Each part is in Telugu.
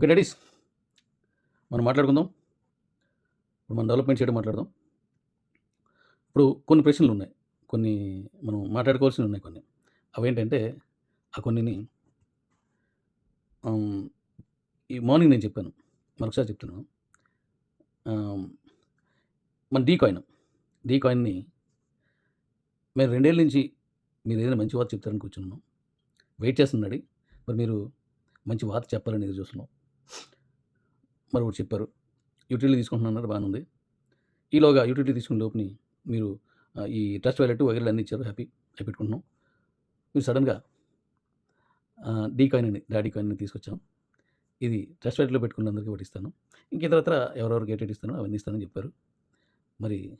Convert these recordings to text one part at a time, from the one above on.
ఓకే డాడీస్ మనం మాట్లాడుకుందాం. ఇప్పుడు మనం డెవలప్మెంట్ చేయడం మాట్లాడదాం. ఇప్పుడు కొన్ని ప్రశ్నలు ఉన్నాయి. కొన్ని మనం మాట్లాడుకోవాల్సినవి ఉన్నాయి కొన్ని. అవి ఏంటంటే ఆ కొన్నిని ఈ మార్నింగ్ నేను చెప్పాను. మరొకసారి చెప్తున్నాను మన డీ కాయిన్ డీ కాయిన్ని మేము రెండేళ్ళ నుంచి మీరు ఏదైనా మంచి వార్త చెప్తారని కూర్చున్నాం వెయిట్ చేస్తున్నాడు. మరి మీరు మంచి వార్త చెప్పాలని ఎదురు చూస్తున్నాం మరొకటి చెప్పారు. యూటిలిటీ తీసుకుంటున్నారు? బాగానుంది ఈలోగా యూటిలిటీ తీసుకునే లోపుని మీరు ఈ ట్రస్ట్ వ్యాలెట్ వగైరే అన్నీ ఇచ్చారు. హ్యాపీ అవి పెట్టుకుంటున్నాం. మీరు సడన్గా డీ కాయిన్ అని డాడీ కాయిన్ అని తీసుకొచ్చాం. ఇది ట్రస్ట్ వ్యాలెట్లో పెట్టుకున్న అందరికీ ఒకటి ఇస్తాను. ఇంక ఇతరత్ర ఎవరెవరికి ఏటేటి ఇస్తానో అవన్నీ ఇస్తానని చెప్పారు. మరి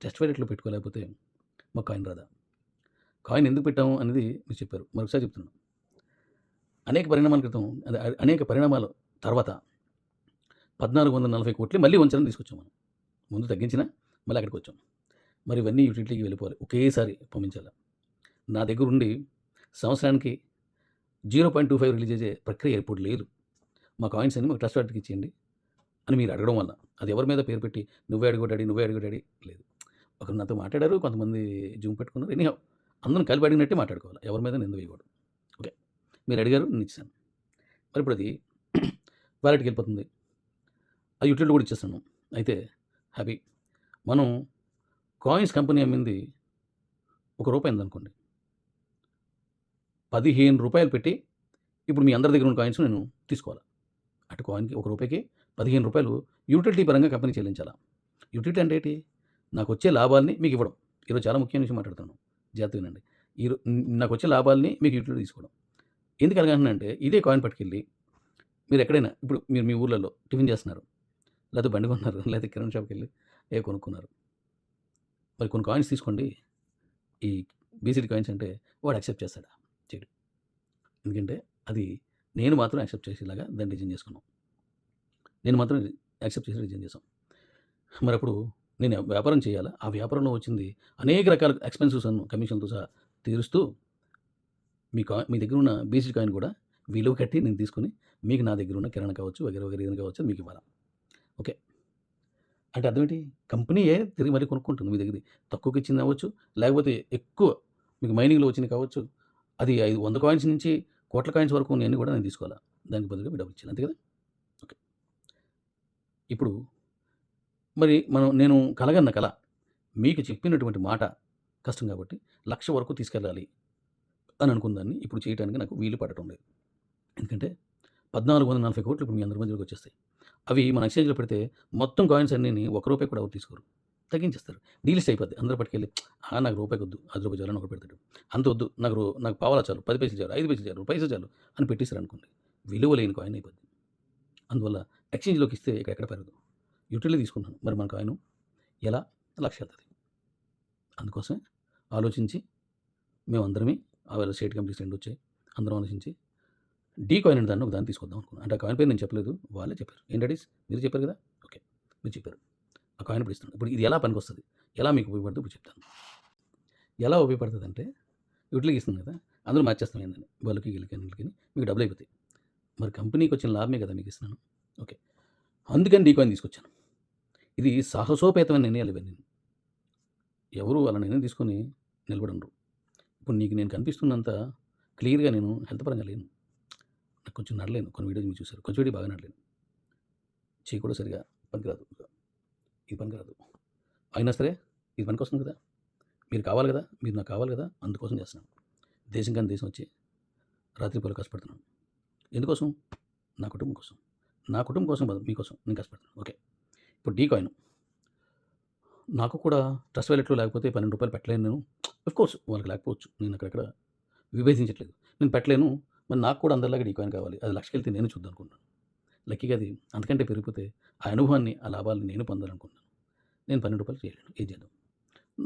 ట్రస్ట్ వ్యాలెట్లో పెట్టుకోలేకపోతే మా కాయిన్ రాదా? కాయిన్ ఎందుకు పెట్టాము అనేది మీరు చెప్పారు. మరొకసారి చెప్తున్నాను. అనేక పరిణామాల క్రితం అదే అనేక పరిణామాలు తర్వాత పద్నాలుగు వందల నలభై కోట్లు మళ్ళీ వంచడం తీసుకొచ్చాం మనం. ముందు తగ్గించిన మళ్ళీ అక్కడికి వచ్చాం. మరి ఇవన్నీ యూటిలిటీకి వెళ్ళిపోవాలి. ఒకేసారి పంపించాలి? నా దగ్గర ఉండి సంవత్సరానికి zero point two five release చేసే ప్రక్రియ ఎప్పుడు లేదు. మా కాయిన్స్ అన్ని మాకు ట్రస్ట్ వాటికి ఇచ్చేయండి అని మీరు అడగడం వల్ల. అది ఎవరి మీద పేరు పెట్టి నువ్వే అడుగుడాడి నువ్వే అడుగుడాడి లేదు. ఒకరు నాతో మాట్లాడారు కొంతమంది జూమ్ పెట్టుకున్నారు. ఎనీ అందరం కలిపి అడిగినట్టే మాట్లాడుకోవాలి. ఎవరి మీద నింద వేయకూడదు. ఓకే? మీరు అడిగారు నేను ఇచ్చాను. మరి ఇప్పుడు అది వాలెట్కి వెళ్ళిపోతుంది. ఆ యూటిలిటీ కూడా ఇచ్చేస్తాను. అయితే హ్యాపీ మనం కాయిన్స్ కంపెనీ అమ్మింది ఒక రూపాయి అనుకోండి పదిహేను రూపాయలు పెట్టి ఇప్పుడు మీ అందరి దగ్గర ఉన్న కాయిన్స్ నేను తీసుకోవాలి? అటు కాయిన్కి ఒక రూపాయికి పదిహేను రూపాయలు యూటిలిటీ పరంగా కంపెనీ చెల్లించాలా? యూటిలిటీ అంటే ఏంటి? నాకు వచ్చే లాభాలని మీకు ఇవ్వడం. ఈరోజు చాలా ముఖ్యమైన విషయం మాట్లాడుతున్నాను. జాగ్రత్తగా వినండి. ఈ నాకు వచ్చే లాభాలని మీకు యూటిలిటీ తీసుకోవడం. ఎందుకు అలాగంటున్నానంటే ఇదే కాయిన్ పట్టుకెళ్ళి మీరు ఎక్కడైనా ఇప్పుడు మీరు మీ ఊర్లలో టిఫిన్ చేస్తున్నారు. లేకపోతే బండి కొన్నారు లేకపోతే కిరాణా షాప్కి వెళ్ళి ఏ కొనుక్కున్నారు. మరి కొన్ని కాయిన్స్ తీసుకోండి. ఈ బీసీడీ కాయిన్స్ అంటే వాడు యాక్సెప్ట్ చేస్తాడా? చేయడు ఎందుకంటే అది నేను మాత్రం యాక్సెప్ట్ చేసేలాగా దాన్ని డిజైన్ చేసుకున్నాం. నేను మాత్రం యాక్సెప్ట్ చేసి డిజైన్ చేసాం మరి అప్పుడు నేను వ్యాపారం చేయాలా? ఆ వ్యాపారంలో వచ్చింది అనేక రకాల ఎక్స్పెన్సెస్ అను కమిషన్తో సహా తీరుస్తూ మీ కా మీ దగ్గర ఉన్న బీసీ కాయిన్ కూడా విలువ కట్టి నేను తీసుకుని మీకు నా దగ్గర ఉన్న కిరాణా కావచ్చు వగేరే వగేరే ఏదైనా కావచ్చు మీకు ఇవ్వాలి? ఓకే. అంటే అర్థం కంపెనీయే తిరిగి మరీ కొనుక్కుంటుంది మీ దగ్గర తక్కువకి ఇచ్చింది అవ్వచ్చు లేకపోతే ఎక్కువ మీకు మైనింగ్లో వచ్చింది కావచ్చు అది ఐదు వంద కాయిన్స్ నుంచి కోట్ల కాయిన్స్ వరకు నేను కూడా నేను తీసుకోవాలా? దానికి బదులుగా మీ డబ్బులు ఇచ్చాను అంతే కదా? ఓకే. ఇప్పుడు మరి మనం నేను కలగన్న కళ మీకు చెప్పినటువంటి మాట కష్టం కాబట్టి లక్ష వరకు తీసుకెళ్ళాలి అని అనుకున్నాన్ని ఇప్పుడు చేయడానికి నాకు వీలు పడటం లేదు. ఎందుకంటే పద్నాలుగు వందల నలభై కోట్లు ఇప్పుడు మీ అందరి మధ్యలోకి వచ్చేస్తాయి. అవి మన ఎక్స్చేంజ్లో పెడితే మొత్తం కాయిన్స్ అన్నీ ఒక రూపాయి కూడా ఎవరు తీసుకోరు. తగ్గించేస్తారు. డీలిస్ట్ అయిపోద్ది. అందరూ పట్టుకెళ్ళి "ఆ, నాకు రూపాయికి వద్దు అది రూపాయి చాలు అని ఒకటి పెడతాడు. అంత వద్దు. నాకు రూ నాకు పావాలా చాలు. పది పైసలు చాలు. ఐదు పైసలు చాలు. పైసలు చాలు అని పెట్టేశారు అనుకోండి విలువ లేని కాయిన్ అయిపోద్ది. అందువల్ల ఎక్స్చేంజ్లోకి ఇస్తే ఇక్కడ ఎక్కడ పెరగదు. యూటిలిటీ తీసుకుంటాను మరి మన కాయిన్ ఎలా? లక్ష వెళ్తుంది అందుకోసమే ఆలోచించి మేము అందరమే ఆ వేళ స్టేట్ కంపెనీస్ రెండు వచ్చాయి. అందరం ఆలోచించి డీ కాయిన్ అనే దాన్ని ఒక దాన్ని తీసుకొద్దాం అనుకున్నాను. అంటే ఆ కాయిన్ పేరు నేను చెప్పలేదు. వాళ్ళే చెప్పారు. ఏం మీరు చెప్పారు కదా? ఓకే మీరు చెప్పారు. ఆ కాయిన్ ఇప్పుడు ఇస్తాను ఇప్పుడు ఇది ఎలా పనికి వస్తుంది ఎలా మీకు ఉపయోగపడుతుంది ఇప్పుడు చెప్తాను. ఎలా ఉపయోగపడుతుంది అంటే వీటికి ఇస్తుంది కదా అందరూ మార్చేస్తాం ఏందని వాళ్ళకి వీళ్ళకి వీళ్ళకి మీకు డబ్బులు అయిపోతాయి. మరి కంపెనీకి వచ్చిన లాభమే కదా మీకు ఇస్తున్నాను. ఓకే. అందుకని డీ కాయిన్ తీసుకొచ్చాను. ఇది సాహసోపేతమైన నిర్ణయాలు ఇవన్నీ. ఎవరు అలా నిర్ణయం తీసుకొని నిలబడరు ఇప్పుడు నీకు నేను కనిపిస్తున్నంత క్లియర్గా నేను హెల్త్ పరంగా లేను. కొంచెం నడలేను. కొన్ని వీడియోస్ మీరు చూశారు కొంచెం వీడియో బాగా నడలేను. చేయి కూడా సరిగా పనికిరాదు. ఇది పనికిరాదు. అయినా సరే ఇది పనికొస్తుంది కదా. మీరు కావాలి కదా. మీరు నాకు కావాలి కదా. అందుకోసం చేస్తున్నాను. దేశం కానీ దేశం వచ్చి రాత్రిపూట కష్టపడుతున్నాను. ఎందుకోసం? నా కుటుంబం కోసం. నా కుటుంబం కోసం కాదు, మీకోసం నేను కష్టపడుతున్నాను. ఓకే. ఇప్పుడు డీ కాయిన్. నాకు కూడా ట్రస్ట్ వ్యాలెట్లో లేకపోతే పన్నెండు రూపాయలు పెట్టలేను నేను. కోర్స్ వాళ్ళకి లేకపోవచ్చు. నేను అక్కడక్కడ విభేదించట్లేదు. నేను పెట్టలేను. మరి నాకు కూడా అందరిలాగా డీ కాయిన్ కావాలి. అది లక్షకి వెళ్తే నేను చూద్దాం అనుకుంటున్నాను లక్కీగా అది అంతకంటే పెరిగిపోతే ఆ అనుభవాన్ని ఆ లాభాలను నేను పొందాలనుకుంటున్నాను. నేను పన్నెండు రూపాయలు చేయలేను. ఏం చేద్దాం?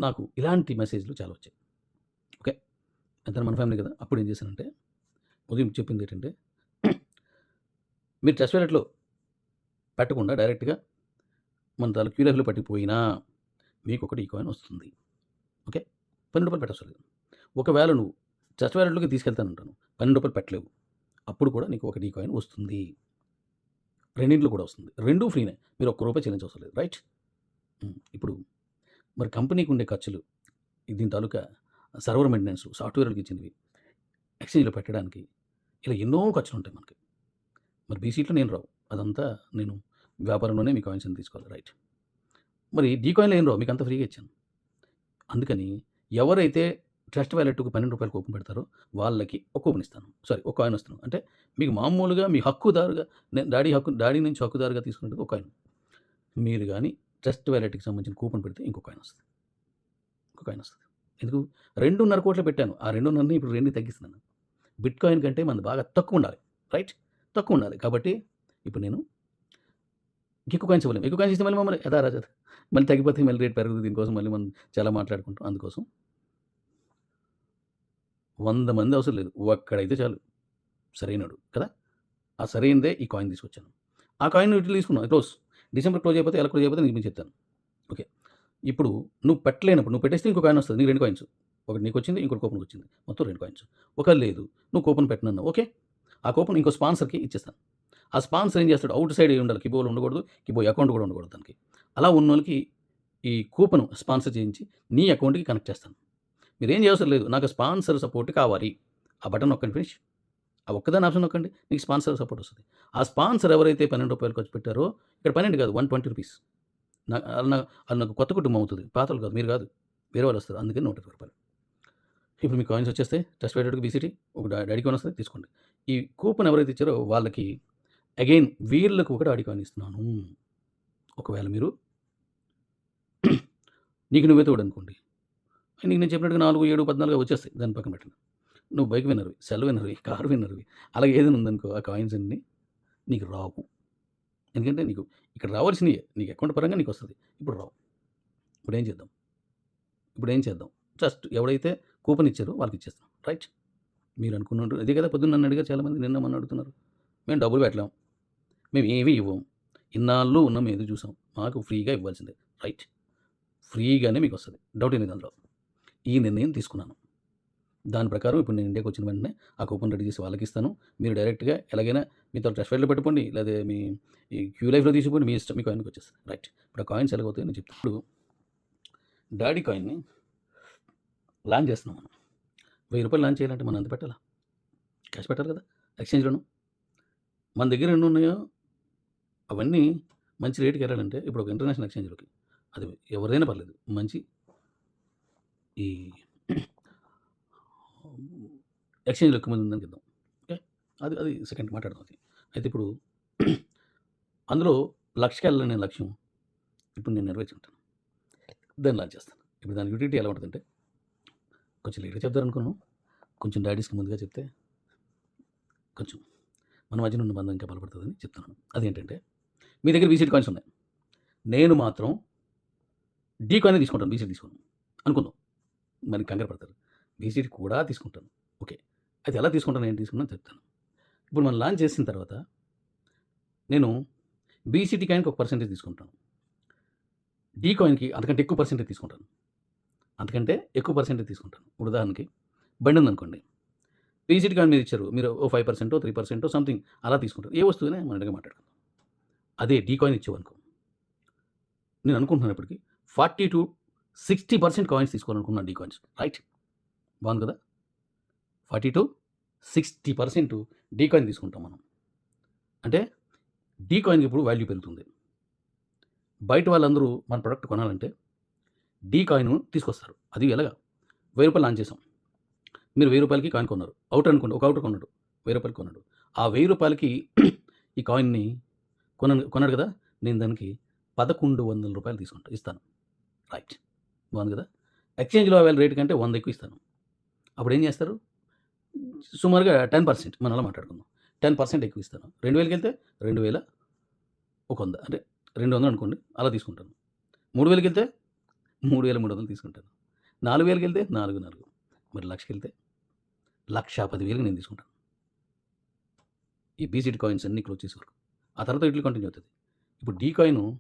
నాకు ఇలాంటి మెసేజ్లు చాలా వచ్చాయి. ఓకే? ఎంత మన ఫ్యామిలీ కదా? అప్పుడు ఏం చేశానంటే ఉదయం చెప్పింది ఏంటంటే మీరు చెస్ వ్యాలెట్లో పెట్టకుండా డైరెక్ట్గా మన క్యూ క్యూరియాఫ్లో పట్టిపోయినా మీకు ఒకటి ఈ కాయిన్ వస్తుంది. ఓకే? పన్నెండు రూపాయలు పెట్టవసరం ఒకవేళ నువ్వు ట్రస్ట్ వ్యాలెట్లోకి తీసుకెళ్తానంటాను. పన్నెండు రూపాయలు పెట్టలేవు. అప్పుడు కూడా నీకు ఒక డీ కాయిన్ వస్తుంది. రెండింటిలో కూడా వస్తుంది. రెండూ ఫ్రీనే మీరు ఒక్క రూపాయి చెల్లించవసరం లేదు. రైట్ ఇప్పుడు మరి కంపెనీకి ఉండే ఖర్చులు దీని తాలూకా సర్వర్ మెయింటెనెన్స్ సాఫ్ట్వేర్లకు ఇచ్చినవి ఎక్స్చేంజ్లో పెట్టడానికి ఇలా ఎన్నో ఖర్చులు ఉంటాయి మనకి. మరి బీసీట్లో నేను రావు. అదంతా నేను వ్యాపారంలోనే మీ కాయిన్స్ అని తీసుకోవాలి. రైట్ మరి డీ కాయిన్లో ఏం రావు? మీకు అంత ఫ్రీగా ఇచ్చాను. అందుకని ఎవరైతే ట్రస్ట్ వ్యాలెట్కి పన్నెండు రూపాయలు కూపన్ పెడతారో వాళ్ళకి ఒక కూపన్ ఇస్తాను. సారీ ఒక కాయిన్ వస్తాను. అంటే మీకు మామూలుగా మీ హక్కుదారుగా నేను డాడీ హక్కు డాడీ నుంచి హక్కుదారుగా తీసుకున్నట్టు ఒక కాయిన్. మీరు కానీ ట్రస్ట్ వ్యాలెట్కి సంబంధించిన కూపన్ పెడితే ఇంకో కాయిన్ వస్తుంది. ఇంకొక కాయిన్ వస్తుంది. ఎందుకు? రెండున్నర కోట్లు పెట్టాను. ఆ రెండున్నరని ఇప్పుడు రెండు తగ్గిస్తున్నాను. బిట్ కాయిన్ కంటే మనది బాగా తక్కువ ఉండాలి. రైట్? తక్కువ ఉండాలి. కాబట్టి ఇప్పుడు నేను ఎక్కువ కాయిన్స్ ఇవ్వలేము ఎక్కువ కాయిన్స్ ఇస్తే మళ్ళీ మమ్మల్ని యథారాజా మళ్ళీ తగ్గిపోతే మళ్ళీ రేట్ పెరుగుతుంది దీనికోసం మళ్ళీ మనం చాలా మాట్లాడుకుంటాం. అందుకోసం వంద మంది అవసరం లేదు. ఒక్కడైతే చాలు. సరైనడు కదా? ఆ సరైనదే ఈ కాయిన్ తీసుకొచ్చాను. ఆ కాయిన్ ఇటు తీసుకున్నాను. క్లోజ్. డిసెంబర్ క్లోజ్ అయిపోతే ఎలా క్లోజ్ అయిపోతే నీకు నేను చెప్తాను. ఓకే. ఇప్పుడు నువ్వు పెట్టలేనప్పుడు నువ్వు పెట్టేస్తే ఇంకో కాయిన్ వస్తుంది. నీకు రెండు కాయిన్స్. ఒకటి నీకు వచ్చింది ఇంకోటి కూపన్కి వచ్చింది. మొత్తం రెండు కాయిన్స్. ఒక లేదు. నువ్వు కూపన్ పెట్టనన్నా ఓకే. ఆ కూపన్ ఇంకో స్పాన్సర్కి ఇచ్చేస్తాను. ఆ స్పాన్సర్ ఏం చేస్తాడు? అవుట్ సైడ్ ఉండాలి? కిబోలో ఉండకూడదు. కిబో అకౌంట్ కూడా ఉండకూడదు దానికి. అలా ఉన్న వాళ్ళకి ఈ కూపన్ స్పాన్సర్ చేయించి నీ అకౌంట్కి కనెక్ట్ చేస్తాను. మీరేం ఏం లేదు. నాకు స్పాన్సర్ సపోర్ట్ కావాలి. ఆ బటన్ నొక్కండి ఫినిష్. ఆ ఒక్కదాని ఆప్షన్ నొక్కండి. నీకు స్పాన్సర్ సపోర్ట్ వస్తుంది. ఆ స్పాన్సర్ ఎవరైతే పన్నెండు రూపాయలు ఖర్చు పెట్టారో ఇక్కడ పన్నెండు కాదు వన్ ట్వంటీ రూపీస్. నాకు అది నాకు కొత్త కుటుంబం అవుతుంది. పాతలు కాదు మీరు కాదు. వేరే వాళ్ళు వస్తారు. అందుకని నూట ఇరవై రూపాయలు. ఇప్పుడు మీ కాయిన్స్ వచ్చేస్తే టెస్ట్ పెట్టడానికి బీసీటీ ఒక డాడీ కాయిన్ వస్తుంది తీసుకోండి. ఈ కూపన్ ఎవరైతే ఇచ్చారో వాళ్ళకి అగైన్ వీళ్ళకు ఒక డాడీ కాయిన్ ఇస్తున్నాను. ఒకవేళ మీరు నీకు నువ్వే తోడు అనుకోండి. నీకు నేను చెప్పినట్టుగా నాలుగు ఏడు పద్నాలుగు వచ్చేస్తాయి. దాని పక్కన పెట్టిన. నువ్వు బైక్ విన్నర్వి సెల్ విన్నర్వి కారు విన్నర్వి అలాగే ఏదైనా ఉందనుకో ఆ కాయిన్స్ అన్ని నీకు రావు. ఎందుకంటే నీకు ఇక్కడ రావాల్సినవి నీకు అకౌంట్ పరంగా నీకు వస్తుంది. ఇప్పుడు రావు. ఇప్పుడు ఏం చేద్దాం? ఇప్పుడు ఏం చేద్దాం? జస్ట్ ఎవడైతే కూపన్ ఇచ్చారో వాళ్ళకి ఇచ్చేస్తాం. రైట్? మీరు అనుకున్నట్టు అదే కదా పొద్దున్న నన్ను అడిగారు చాలామంది నిన్న మన అడుగుతున్నారు. మేము డబ్బులు పెట్టలేం. మేము ఏమీ ఇవ్వం. ఇన్నాళ్ళు ఉన్నాం ఏదో చూసాం. మాకు ఫ్రీగా ఇవ్వాల్సిందే. రైట్? ఫ్రీగానే మీకు వస్తుంది. డౌట్ ఏం అందులో. ఈ నిర్ణయం తీసుకున్నాను. దాని ప్రకారం ఇప్పుడు నేను ఇండియాకి వచ్చిన వెంటనే ఆ కూపన్ రెడీ చేసి వాళ్ళకి ఇస్తాను. మీరు డైరెక్ట్గా ఎలాగైనా మీతో ట్రస్ట్ ఫైల్లో పెట్టుకోండి. లేదా మీ ఈ క్యూ లైఫ్లో తీసుకోండి. మీ ఇష్టం. మీ కాయిన్కి వచ్చేస్తుంది. రైట్. ఇప్పుడు ఆ కాయిన్స్ ఎలాగవుతాయి నేను చెప్తాను ఇప్పుడు డాడీ కాయిన్ని లాంచ్ చేస్తున్నాం మనం. వెయ్యి రూపాయలు లాంచ్ చేయాలంటే మనం ఎంత పెట్టాలా? క్యాష్ పెట్టాలి కదా. ఎక్స్చేంజ్లోను. మన దగ్గర ఎన్ని ఉన్నాయో అవన్నీ మంచి రేటుకి వెళ్ళాలంటే ఇప్పుడు ఒక ఇంటర్నేషనల్ ఎక్స్చేంజ్లోకి. అది ఎవరైనా పర్లేదు. మంచి ఈ ఎక్స్చేంజ్లో ఎక్కువ మంది ఉందని ఇద్దాం ఓకే? అది అది సెకండ్ మాట్లాడదాం అది. అయితే ఇప్పుడు అందులో లక్షకి వెళ్ళాలనే లక్ష్యం ఇప్పుడు నేను నెరవేర్చుకుంటాను దాన్ని లాంచ్ చేస్తాను. ఇప్పుడు దాని యూటిలిటీ ఎలా ఉంటుందంటే కొంచెం లేట్గా చెప్తారనుకున్నాను కొంచెం డాడీస్కి ముందుగా చెప్తే కొంచెం మన మధ్యన ఉన్న బంధం ఇంకా బలపడుతుందని చెప్తున్నాను అదేంటంటే మీ దగ్గర బీసీటీ కాయిన్స్ ఉన్నాయి. నేను మాత్రం డీ కాయిన్ తీసుకుంటాను బీసీటీ తీసుకున్నాను అనుకుందాం. మరి కంగారు పడతారు. బీసీటీ కూడా తీసుకుంటాను. ఓకే. అది ఎలా తీసుకుంటాను నేను తీసుకున్నాను చెప్తాను. ఇప్పుడు మనం లాంచ్ చేసిన తర్వాత నేను బీసీటీ కాయిన్కి ఒక పర్సెంటేజ్ తీసుకుంటాను. డీ కాయిన్కి అంతకంటే ఎక్కువ పర్సెంటేజ్ తీసుకుంటాను. అంతకంటే ఎక్కువ పర్సెంటేజ్ తీసుకుంటాను. ఉదాహరణకి బండి ఉందనుకోండి. బీసీటీ కాయిన్ మీరు ఇచ్చారు. మీరు ఓ ఫైవ్ పర్సెంటో త్రీ పర్సెంటో సంథింగ్ అలా తీసుకుంటారు. ఏ వస్తువునే మనం అడిగి మాట్లాడుకుందాం అదే డీ కాయిన్ ఇచ్చేవనుకో. నేను అనుకుంటున్నాను ఇప్పటికి forty to sixty percent coins తీసుకోవాలనుకున్నాను D coins right బాగుంది కదా? Forty to sixty percent D coin తీసుకుంటాం మనం. అంటే డీ కాయిన్కి ఇప్పుడు వాల్యూ పెరుగుతుంది. బయట వాళ్ళందరూ మన ప్రొడక్ట్ కొనాలంటే డీ కాయిన్ తీసుకొస్తారు. అది ఎలాగా? వెయ్యి రూపాయలు లాంచ్ చేసాం మీరు వెయ్యి రూపాయలకి కాయిన్ కొన్నారు. అవుట్ అనుకోండి ఒక అవుట్ కొన్నాడు. వెయ్యి రూపాయలకి కొన్నాడు. ఆ వెయ్యి రూపాయలకి ఈ కాయిన్ని కొన కొన్నాడు కదా? నేను దానికి పదకొండు వందల రూపాయలు తీసుకుంటా ఇస్తాను. రైట్ బాగుంది కదా? ఎక్స్చేంజ్లో అవైల్ రేట్ కంటే వంద ఎక్కువ ఇస్తాను. అప్పుడు ఏం చేస్తారు? సుమారుగా టెన్ పర్సెంట్ మనలా అలా మాట్లాడుకుందాం. టెన్ పర్సెంట్ ఎక్కువ ఇస్తాను. రెండు వేలకి వెళ్తే రెండు వేల ఒక వంద. అంటే రెండు వందలు అనుకోండి అలా తీసుకుంటాను. మూడు వేలకి వెళ్తే మూడు వేల మూడు వందలు తీసుకుంటాను. నాలుగు వేలకి వెళ్తే నాలుగు నాలుగు. మరి లక్షకి వెళ్తే లక్ష పదివేలకి నేను తీసుకుంటాను. ఈ బీసీడ్ కాయిన్స్ అన్ని క్లోజ్ చేసే ఆ తర్వాత ఇట్లు కంటిన్యూ అవుతుంది. ఇప్పుడు డీ కాయిన్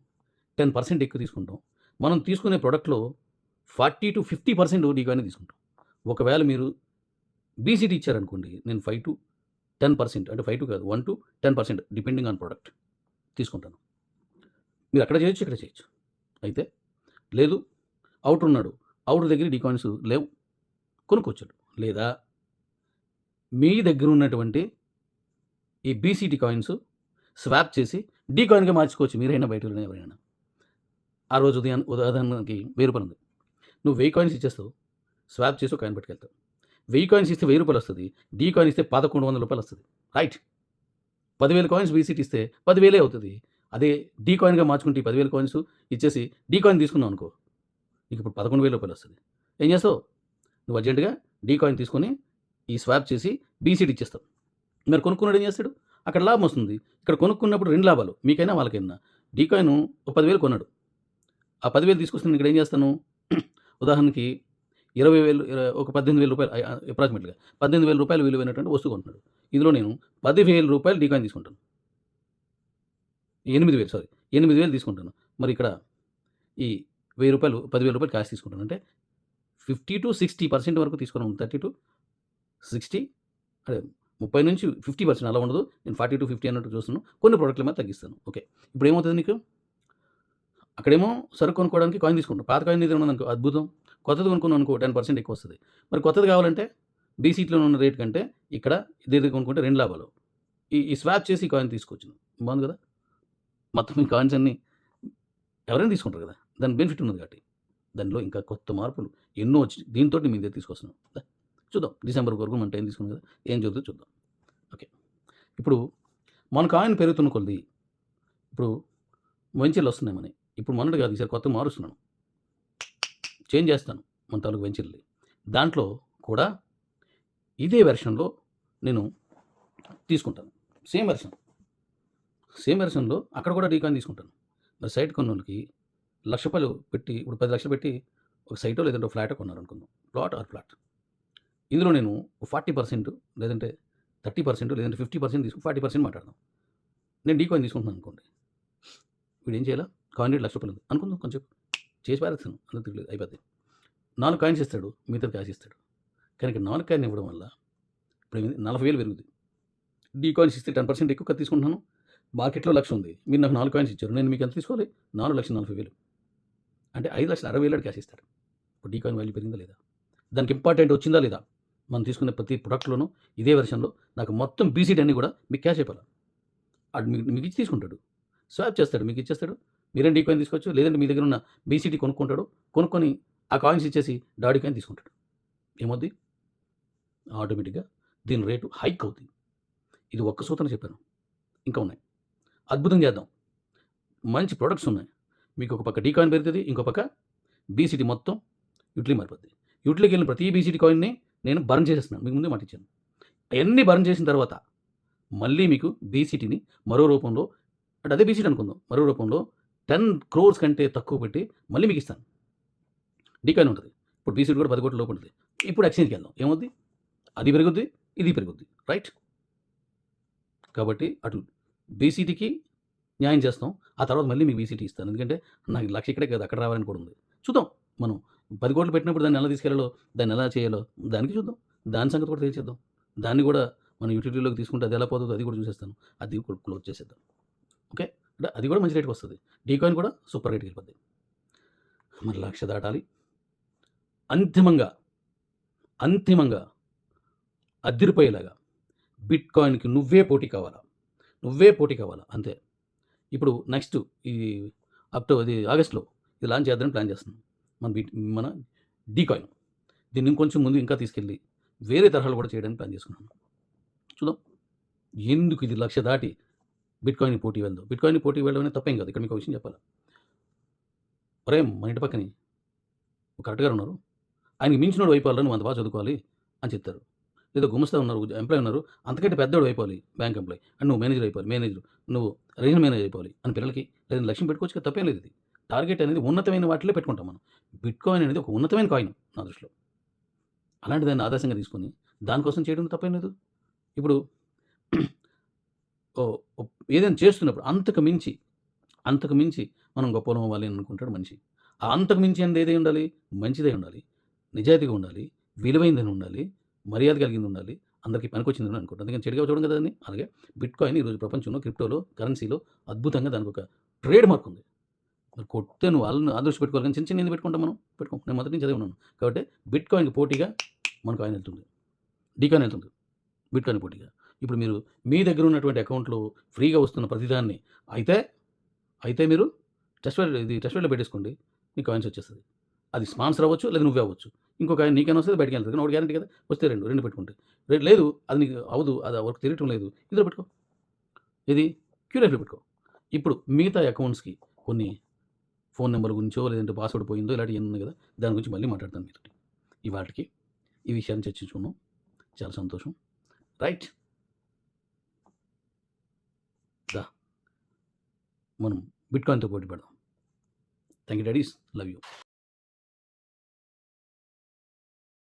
టెన్ పర్సెంట్ ఎక్కువ తీసుకుంటాం. మనం తీసుకునే ప్రోడక్ట్లో forty to fifty percent D coin తీసుకుంటాం. ఒకవేళ మీరు బీసీటీ ఇచ్చారనుకోండి నేను ఫైవ్ టు టెన్ పర్సెంట్ అంటే ఫైవ్ టు కాదు one to ten percent depending on product తీసుకుంటాను. మీరు అక్కడ చేయొచ్చు ఇక్కడ చేయొచ్చు. అయితే లేదు అవుటర్ ఉన్నాడు అవుటర్ దగ్గర డికాయిన్స్ లేవు కొనుక్కొచ్చాడు లేదా మీ దగ్గర ఉన్నటువంటి ఈ బీసీటీ కాయిన్స్ స్వాప్ చేసి డీ కాయిన్గా మార్చుకోవచ్చు మీరైనా బయట ఎవరైనా. ఆ రోజు ఉదయం ఉదాహరణకి వెయ్యి ఉంది. నువ్వు వెయ్యి కాయిన్స్ ఇచ్చేస్తావు. స్వాప్ చేసి కాయిన్ పట్టుకెళ్తావు. వెయ్యి కాయిన్స్ ఇస్తే వెయ్యి రూపాయలు వస్తుంది. డీ కాయిన్ ఇస్తే పదకొండు వందల రూపాయలు వస్తుంది. రైట్ పదివేల కాయిన్స్ బీసీటీ ఇస్తే పదివేలే అవుతుంది. అదే డీ కాయిన్గా మార్చుకుంటే ఈ పదివేల కాయిన్స్ ఇచ్చేసి డీ కాయిన్ తీసుకున్నావు అనుకో నీకు ఇప్పుడు పదకొండు వేల రూపాయలు వస్తుంది. ఏం చేస్తావు? నువ్వు అర్జెంటుగా డీ కాయిన్ తీసుకొని ఈ స్వాప్ చేసి బీసీటీ ఇచ్చేస్తావు. మరి కొనుక్కున్నాడు ఏం చేస్తాడు? అక్కడ లాభం వస్తుంది. ఇక్కడ కొనుక్కున్నప్పుడు రెండు లాభాలు. మీకైనా వాళ్ళకైనా. డీ కాయిన్ ఒక పదివేలు కొన్నాడు. ఆ పదివేలు తీసుకొస్తే ఇక్కడ ఏం చేస్తాను? ఉదాహరణకి ఇరవై వేలు ఒక పద్దెనిమిది వేల రూపాయలు అప్రాక్సిమేట్గా పద్దెనిమిది వేల రూపాయలు విలువైనటువంటి వస్తువు కొంటున్నాడు. ఇందులో నేను పదివేల రూపాయలు డికాయిన్ తీసుకుంటాను. ఎనిమిది వేలు సారీ ఎనిమిది వేలు తీసుకుంటాను. మరి ఇక్కడ ఈ వెయ్యి రూపాయలు పదివేల రూపాయలు క్యాష్ తీసుకుంటాను. అంటే ఫిఫ్టీ టు సిక్స్టీ పర్సెంట్ వరకు తీసుకున్నాను థర్టీ టు సిక్స్టీ అదే ముప్పై నుంచి ఫిఫ్టీ పర్సెంట్ అలా ఉండదు. నేను ఫార్టీ టు ఫిఫ్టీ అన్నట్టు చూస్తున్నాను. కొన్ని ప్రోడక్ట్ల మీద తగ్గిస్తాను. ఓకే ఇప్పుడు ఏమవుతుంది నీకు? అక్కడేమో సరుకు కొనుక్కోవడానికి కాయిన్ తీసుకుంటాం పాత కాయిన్ ఏదైనా ఉన్నదనుకో అద్భుతం. కొత్తది కొనుక్కున్నాను అనుకో టెన్ పర్సెంట్ ఎక్కువ వస్తుంది. మరి కొత్తది కావాలంటే బీ సీట్లో ఉన్న రేట్ కంటే ఇక్కడ ఇదే కొనుక్కుంటే రెండు లాభాలు. ఈ ఈ స్వాప్ చేసి కాయిన్ తీసుకొచ్చింది బాగుంది కదా? మొత్తం ఈ కాయిన్స్ అన్నీ ఎవరైనా తీసుకుంటారు కదా? దాని బెనిఫిట్ ఉన్నది కాబట్టి. దానిలో ఇంకా కొత్త మార్పులు. ఎన్నో వచ్చి దీంతో మీ దగ్గర తీసుకొస్తున్నాం. చూద్దాం. డిసెంబర్ వరకు మనం టైం తీసుకున్నాం కదా? ఏం జరుగుతుందో చూద్దాం. ఓకే. ఇప్పుడు మన కాయిన్ పెరుగుతున్న కొద్ది ఇప్పుడు వెంచర్లు వస్తున్నాయి మనకి ఇప్పుడు మొన్నటి కాదు ఈసారి కొత్త మారుస్తున్నాను. చేంజ్ చేస్తాను మన తాలూకు వెంచర్లు దాంట్లో కూడా ఇదే వెర్షన్లో నేను తీసుకుంటాను. Same version. సేమ్ వెర్షన్లో అక్కడ కూడా రీకాన్ తీసుకుంటాను. మరి సైట్ కొన్నోళ్ళకి లక్ష రూపాయలు పెట్టి ఇప్పుడు పది లక్షలు పెట్టి ఒక సైటో లేదంటే ఒక ఫ్లాటో కొన్నారు అనుకుందాం ప్లాట్ ఆర్ ఫ్లాట్. ఇందులో నేను ఫార్టీ పర్సెంట్ లేదంటే థర్టీ పర్సెంట్ లేదంటే ఫిఫ్టీ పర్సెంట్ తీసుకుని ఫార్టీ పర్సెంట్ మాట్లాడదాం. నేను డీకాయిన్ తీసుకుంటున్నాను అనుకోండి. వీడు ఏం చేయాలా? కాయిన్ రేట్ లక్ష రూపాయలు ఉంది. అనుకుందాం కొంచెం చేసి పారేస్తాను. అందుకు తెలియదు అయిపోద్ది. నాలుగు కాయిన్స్ ఇస్తాడు మిగతా క్యాష్ ఇస్తాడు. కానీ ఇక్కడ నాలుగు కాయిన్ ఇవ్వడం వల్ల ఇప్పుడు నలభై వేలు పెరుగుతుంది డీ కాయిన్స్ ఇస్తే టెన్ పర్సెంట్ ఎక్కువ తీసుకుంటున్నాను. మార్కెట్లో లక్ష ఉంది. మీరు నాకు నాలుగు కాయిన్స్ ఇచ్చారు. నేను మీకు ఎంత తీసుకోవాలి? నాలుగు లక్షల నలభై వేలు. అంటే ఐదు లక్షల అరవై వేలు క్యాష్ ఇస్తాడు. ఇప్పుడు డీ కాయిన్ వాల్యూ పెరిగిందా లేదా? దానికి ఇంపార్టెంట్ వచ్చిందా లేదా? మనం తీసుకునే ప్రతి ప్రొడక్ట్లోనూ ఇదే వెర్షన్లో నాకు మొత్తం బీసీటీ అన్నీ కూడా మీకు క్యాష్ అయిపోవాలి. అది మీకు మీకు ఇచ్చి తీసుకుంటాడు. స్వాప్ చేస్తాడు మీకు ఇచ్చేస్తాడు. మీరేం డీ కాయిన్ తీసుకోవచ్చు లేదంటే మీ దగ్గర ఉన్న బీసీటీ కొనుక్కుంటాడు కొనుక్కొని ఆ కాయిన్స్ ఇచ్చేసి డాడీ కాయిన్ తీసుకుంటాడు. ఏమవుద్ది ఆటోమేటిక్గా దీని రేటు హైక్ అవుతుంది ఇది ఒక్క సూత్రం చెప్పాను. ఇంకా ఉన్నాయి. అద్భుతం చేద్దాం. మంచి ప్రొడక్ట్స్ ఉన్నాయి. మీకు ఒక పక్క డీ కాయిన్ పెరుగుతుంది ఇంకో పక్క బీసీటీ మొత్తం యూట్లీ మారిపోద్ది. యూట్లీకి వెళ్ళిన ప్రతి బీసీటీ కాయిన్ని నేను బర్న్ చేసేస్తున్నాను. మీకు ముందే మాటిచ్చాను అవన్నీ బర్న్ చేసిన తర్వాత మళ్ళీ మీకు బీసీటీని మరో రూపంలో అంటే అదే బీసీటీ అనుకుందాం. మరో రూపంలో టెన్ క్రోర్స్ కంటే తక్కువ పెట్టి మళ్ళీ మీకు ఇస్తాను. డికాయిన్ ఉంటుంది. ఇప్పుడు బీసీటీ కూడా పది కోట్ల లోపు ఉంటుంది. ఇప్పుడు ఎక్స్చేంజ్కి వెళ్దాం. ఏమవుద్ది? అది పెరుగుద్ది ఇది పెరుగుద్ది. రైట్? కాబట్టి అటు బీసీటీకి న్యాయం చేస్తాం. ఆ తర్వాత మళ్ళీ మీకు బీసీటీ ఇస్తాను. ఎందుకంటే నాకు లక్ష ఇక్కడే కదా అక్కడ రావాలని కూడా ఉంది. చూద్దాం. మనం పది కోట్లు పెట్టినప్పుడు దాన్ని ఎలా తీసుకెళ్ళాలో దాన్ని ఎలా చేయాలో దానికి చూద్దాం. దాని సంగతి కూడా తెలియచేద్దాం దాన్ని కూడా మనం యూటిలిటీలోకి తీసుకుంటే అది ఎలా పోతుందో అది కూడా చూసేస్తాను. అది కూడా క్లోజ్ చేసేద్దాం. ఓకే? అది కూడా మంచి రేట్కి వస్తుంది. డీ కాయిన్ కూడా సూపర్ రేట్కి వెళ్ళిపోద్ది. మరి లక్ష దాటాలి. అంతిమంగా అంతిమంగా అద్దిరిపోయేలాగా బిట్ కాయిన్కి నువ్వే పోటీ కావాలా? నువ్వే పోటీ కావాలా? అంతే. ఇప్పుడు నెక్స్ట్ ఈ అక్టోబర్ ఇది ఆగస్ట్లో ఇది లాంచ్ చేద్దామని ప్లాన్ చేస్తున్నాం. మన బిట్ మన డీ కాయిన్. దీన్ని ఇంకొంచెం ముందు ఇంకా తీసుకెళ్ళి వేరే తరహాలు కూడా చేయడానికి ప్లాన్ చేసుకున్నాను చూద్దాం. ఎందుకు ఇది లక్ష దాటి బిట్ కాయిన్ పోటీ వెళ్దాం. బిట్ కాయిన్ పోటీ వెళ్ళడం అనేది తప్పేం కాదు. ఇక్కడ మీకు విషయం చెప్పాలి? ఒరే మన ఇంటి పక్కనే కరెక్ట్గా ఉన్నారు. ఆయనకి మించినోడు వైపాలని నువ్వు అంత బాగా చదువుకోవాలి అని చెప్తారు లేదా గుమస్తా ఉన్నారు ఎంప్లాయ్ ఉన్నారు. అంతకంటే పెద్దోడు అయిపోవాలి బ్యాంక్ ఎంప్లాయ్. అండ్ నువ్వు మేనేజర్ అయిపోవాలి. మేనేజర్. నువ్వు రీజనల్ మేనేజర్ అయిపోవాలి అని పిల్లలకి. లేదా లక్ష్యం పెట్టుకోవచ్చు కదా, తప్పేం లేదు ఇది. టార్గెట్ అనేది ఉన్నతమైన వాటిలో పెట్టుకుంటాం మనం. బిట్ కాయిన్ అనేది ఒక ఉన్నతమైన కాయిన్ నా దృష్టిలో. అలాంటి దాన్ని ఆదర్శంగా తీసుకొని దానికోసం చేయడం తప్పేం లేదు. ఇప్పుడు ఏదైనా చేస్తున్నప్పుడు అంతకు మించి అంతకు మించి మనం గొప్పలం అవ్వాలి అని అనుకుంటాడు మనిషి. ఆ అంతకు మించి అనేది ఏదై ఉండాలి? మంచిదే ఉండాలి. నిజాయితీగా ఉండాలి. విలువైందని ఉండాలి. మర్యాద కలిగింది ఉండాలి. అందరికీ పనికొచ్చింది అని అనుకుంటాను అందుకని చెడుగా చూడడం కదా అని? అలాగే బిట్ కాయిన్ ఈరోజు ప్రపంచంలో క్రిప్టోలో కరెన్సీలో అద్భుతంగా దానికి ఒక ట్రేడ్ మార్క్ ఉంది. మరి కొట్టే నువ్వు వాళ్ళని ఆదర్శ పెట్టుకోవాలి కానీ చిన్న చిన్న పెట్టుకుంటాం మనం? పెట్టుకో. నేను మొదటి నుంచి చదివి ఉన్నాను. కాబట్టి బిట్ కాయిన్కి పోటీగా మన కాయిన్ వెళ్తుంది. డీ కాయిన్ వెళ్తుంది. బిట్ కాయిన్ పోటీగా. ఇప్పుడు మీరు మీ దగ్గర ఉన్నటువంటి అకౌంట్లో ఫ్రీగా వస్తున్న ప్రతిదాన్ని అయితే అయితే మీరు టెస్ట్ ఇది టెస్ట్ వేలో పెట్టేసుకోండి. మీ కాయిన్స్ వచ్చేస్తుంది. అది స్పాన్సర్ అవ్వచ్చు లేదా నువ్వే అవ్వచ్చు. ఇంకొక ఆయన నీకైనా వస్తుంది బయటకి వెళ్తుంది కానీ ఒకటి గ్యారంటీ కదా? వస్తే రెండు రెండు పెట్టుకుంటే. రెండు లేదు అది నీకు అవదు అది వర్క్ తిరగటం లేదు. ఇందులో పెట్టుకో. ఇది క్యూలైఫ్లో పెట్టుకో. ఇప్పుడు మిగతా అకౌంట్స్కి కొన్ని ఫోన్ నెంబర్ గురించో లేదంటే పాస్వర్డ్ పోయిందో ఇలాంటివి ఏమి ఉన్నాయి కదా? దాని గురించి మళ్ళీ మాట్లాడతాను మీతో ఈ వాటికి ఈ విషయాన్ని చర్చించుకున్నాం. చాలా సంతోషం. రైట్. దా మనం బిట్కాయిన్తో పోటీ పెడదాం. Thank you daddies. Love you.